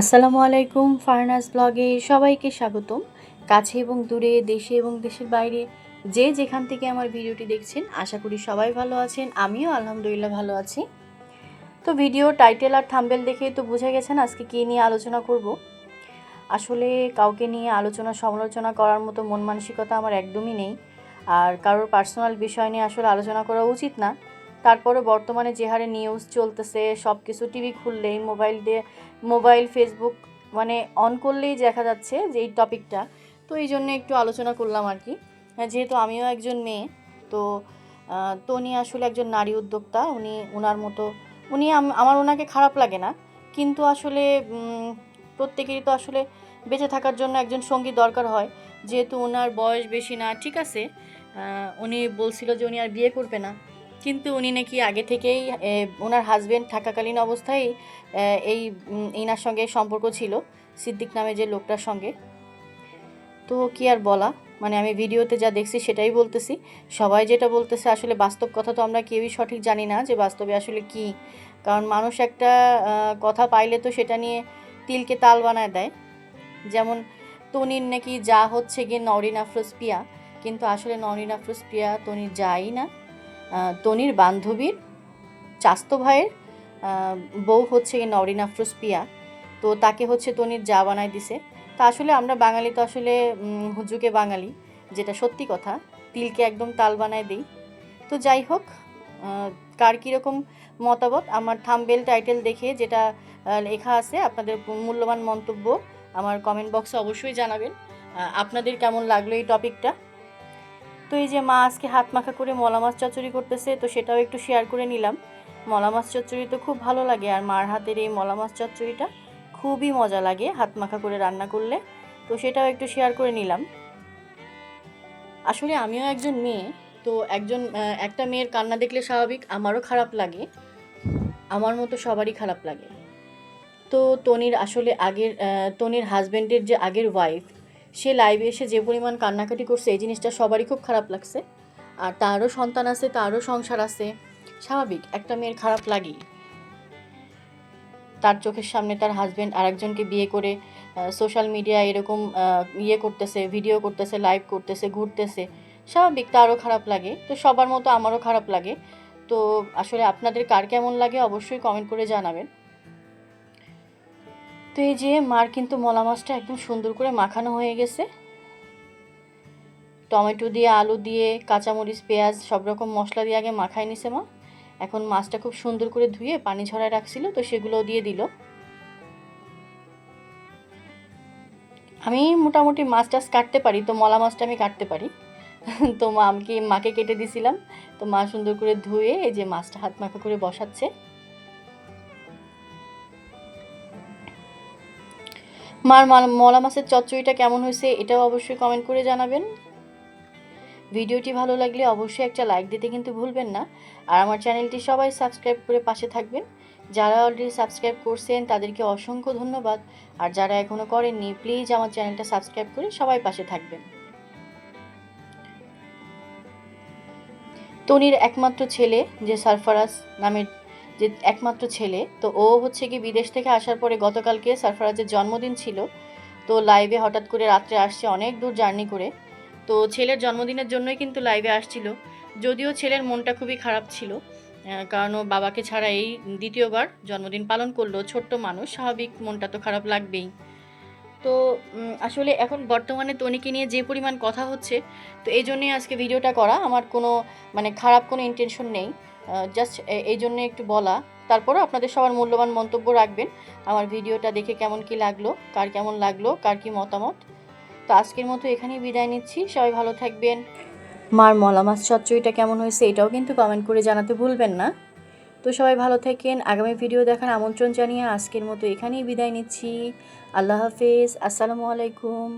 আসসালামু আলাইকুম ফারনাস ব্লগে সবাইকে স্বাগতম। কাছে এবং দূরে, দেশে এবং দেশের বাইরে যে যেখান থেকে আমার ভিডিওটি দেখছেন, আশা করি সবাই ভালো আছেন, আমিও আলহামদুলিল্লাহ ভালো আছি। তো ভিডিও টাইটেল আর থাম্বেল দেখে তো বুঝে গেছেন আজকে কী নিয়ে আলোচনা করব। আসলে কাউকে নিয়ে আলোচনা, সমালোচনা করার মতো মন মানসিকতা আমার একদমই নেই। আর কারোর পার্সোনাল বিষয় নিয়ে আসলে আলোচনা করা উচিত না। তারপরে বর্তমানে যে হারে নিউজ চলতেছে সব কিছু টিভি খুললেই মোবাইল দিয়ে মোবাইল ফেসবুক মানে অন করলেই দেখা যাচ্ছে যে এই টপিকটা তো এই জন্য একটু আলোচনা করলাম আর কি। হ্যাঁ, যেহেতু আমিও একজন মেয়ে তো তো উনি আসলে একজন নারী উদ্যোক্তা উনি ওনার মতো উনি আমার ওনাকে খারাপ লাগে না। কিন্তু আসলে প্রত্যেকেরই তো আসলে বেঁচে থাকার জন্য একজন সঙ্গী দরকার হয়। যেহেতু ওনার বয়স বেশি না ঠিক আছে? উনি বলছিল যে উনি আর বিয়ে করবে না। কিন্তু উনি নাকি আগে থেকেই ওনার হাজবেন্ড থাকাকালীন অবস্থায় এই ইনার সঙ্গে সম্পর্ক ছিল, সিদ্দিক নামে যে লোকটার সঙ্গে। তো কি আর বলা মানে আমি ভিডিওতে যা দেখছি সেটাই বলতেছি। সবাই যেটা বলতেছে আসলে বাস্তব কথা তো আমরা কেউই সঠিক জানি না যে বাস্তবে আসলে কি। কারণ মানুষ একটা কথা পাইলে তো সেটা নিয়ে তিলকে তাল বানায় দেয়। যেমন, তনির নাকি যা হচ্ছে গিয়ে নরিন আফরোজ পিয়া, কিন্তু আসলে নরিন আফরোজ পিয়া তনির যাই না। তনির বান্ধবীর চাস্তো ভাইয়ের বউ হচ্ছে নরিন আফরোজ পিয়া তো তাকে হচ্ছে তনির যা বানায় দিছে। তা আসলে আমরা বাঙালি তো আসলে হুজুকে বাঙালি, যেটা সত্যি কথা। তিলকে একদম তাল বানায় দিই। তো যাই হোক কার কীরকম মতামত, আমার থামবেল টাইটেল দেখে যেটা লেখা আছে, আপনাদের মূল্যবান মন্তব্য আমার কমেন্ট বক্সে অবশ্যই জানাবেন। আপনাদের কেমন লাগল এই টপিকটা? তো এই যে মা আজকে হাত মাখা করে মলা মাছ চচ্চড়ি করতেছে তো সেটাও একটু শেয়ার করে নিলাম। মলা মাছ চচ্চড়ি তো খুব ভালো লাগে আর মার হাতের এই মলা মাছ চচ্চড়িটা খুবই মজা লাগে হাত মাখা করে রান্না করলে তো সেটাও একটু শেয়ার করে নিলাম। আসলে আমিও একজন মেয়ে তো একজন একটা মেয়ের কান্না দেখলে স্বাভাবিক আমারও খারাপ লাগে আমার মতো সবারই খারাপ লাগে। তো তনির আসলে আগের আহ, তনির হাজবেন্ডের যে আগের ওয়াইফ সে লাইভে এসে যে পরিমাণ কান্নাকাটি করছে, এই জিনিসটা সবারই খুব খারাপ লাগছে। আর তারও সন্তান আছে, তারও সংসার আছে। স্বাভাবিক, একটা মেয়ের খারাপ লাগেই। তার চোখের সামনে তার হাজব্যান্ড আরেকজনকে বিয়ে করে সোশ্যাল মিডিয়া এরকম ইয়ে করতেছে ভিডিও করতেছে লাইভ করতেছে, ঘুরতেছে। স্বাভাবিক, তারও খারাপ লাগে। তো সবার মতো আমারও খারাপ লাগে। তো আসলে আপনাদের কার কেমন লাগে অবশ্যই কমেন্ট করে জানাবেন। তো এই যে মার কিন্তু মলা মাছটা একদম সুন্দর করে মাখানো হয়ে গেছে। টমেটো দিয়ে, আলু দিয়ে, কাঁচামরিচ, পেঁয়াজ, সব রকম মশলা দিয়ে আগে মাখায় নিছে মা। এখন মাছটা খুব সুন্দর করে ধুয়ে পানি ঝরায় রাখছিল, তো সেগুলোও দিয়ে দিল। আমি মোটামুটি মাছ টাছ কাটতে পারি, তো মলা মাছটা আমি কাটতে পারি। তো মা আমাকে মাকে কেটে দিছিলাম? তো মা সুন্দর করে ধুয়ে এই যে মাছটা হাত মাখা করে বসাচ্ছে। মার মাল- মাছের চচ্চড়িটা কেমন হয়েছে এটাও অবশ্যই কমেন্ট করে জানাবেন। ভিডিওটি ভালো লাগলে অবশ্যই একটা লাইক দিতে কিন্তু ভুলবেন না। আর আমার চ্যানেলটি সবাই সাবস্ক্রাইব করে পাশে থাকবেন। যারা অলরেডি সাবস্ক্রাইব করছেন, তাদেরকে অসংখ্য ধন্যবাদ। আর যারা এখনও করেননি প্লিজ আমার চ্যানেলটা সাবস্ক্রাইব করে সবাই পাশে থাকবেন। তনির একমাত্র ছেলে, যে সারফারাজ নামের যে একমাত্র ছেলে, তো ও হচ্ছে কি বিদেশ থেকে আসার পরে গতকালকে সারফারাজের জন্মদিন ছিল। তো লাইভে হঠাৎ করে রাত্রে আসছে অনেক দূর জার্নি করে। তো ছেলের জন্মদিনের জন্যই কিন্তু লাইভে আসছিল। যদিও ছেলের মনটা খুবই খারাপ ছিল কারণ ও বাবাকে ছাড়া এই দ্বিতীয়বার জন্মদিন পালন করল ছোট্ট মানুষ, স্বাভাবিক মনটা তো খারাপ লাগবেই। তো আসলে এখন বর্তমানে তনিকে নিয়ে যে পরিমাণ কথা হচ্ছে, তো এই জন্যই আজকে ভিডিওটা করা। আমার কোনো মানে খারাপ কোনো ইন্টেনশন নেই। জাস্ট এই জন্য একটু বলা। তারপরও আপনাদের সবার মূল্যবান মন্তব্য রাখবেন। আমার ভিডিওটা দেখে কেমন কি লাগল, কার কেমন লাগল, কার কি মতামত। তো আজকের মতো এখানেই বিদায় নিচ্ছি। সবাই ভালো থাকবেন। মার মলা মাছ চচ্চড়িটা কেমন হয়েছে এটাও কিন্তু কমেন্ট করে জানাতে ভুলবেন না। তো সবাই ভালো থাকেন। আগামী ভিডিও দেখার আমন্ত্রণ জানিয়ে আজকের মতো এখানেই বিদায় নিচ্ছি। আল্লাহ হাফেজ। আসসালামু আলাইকুম।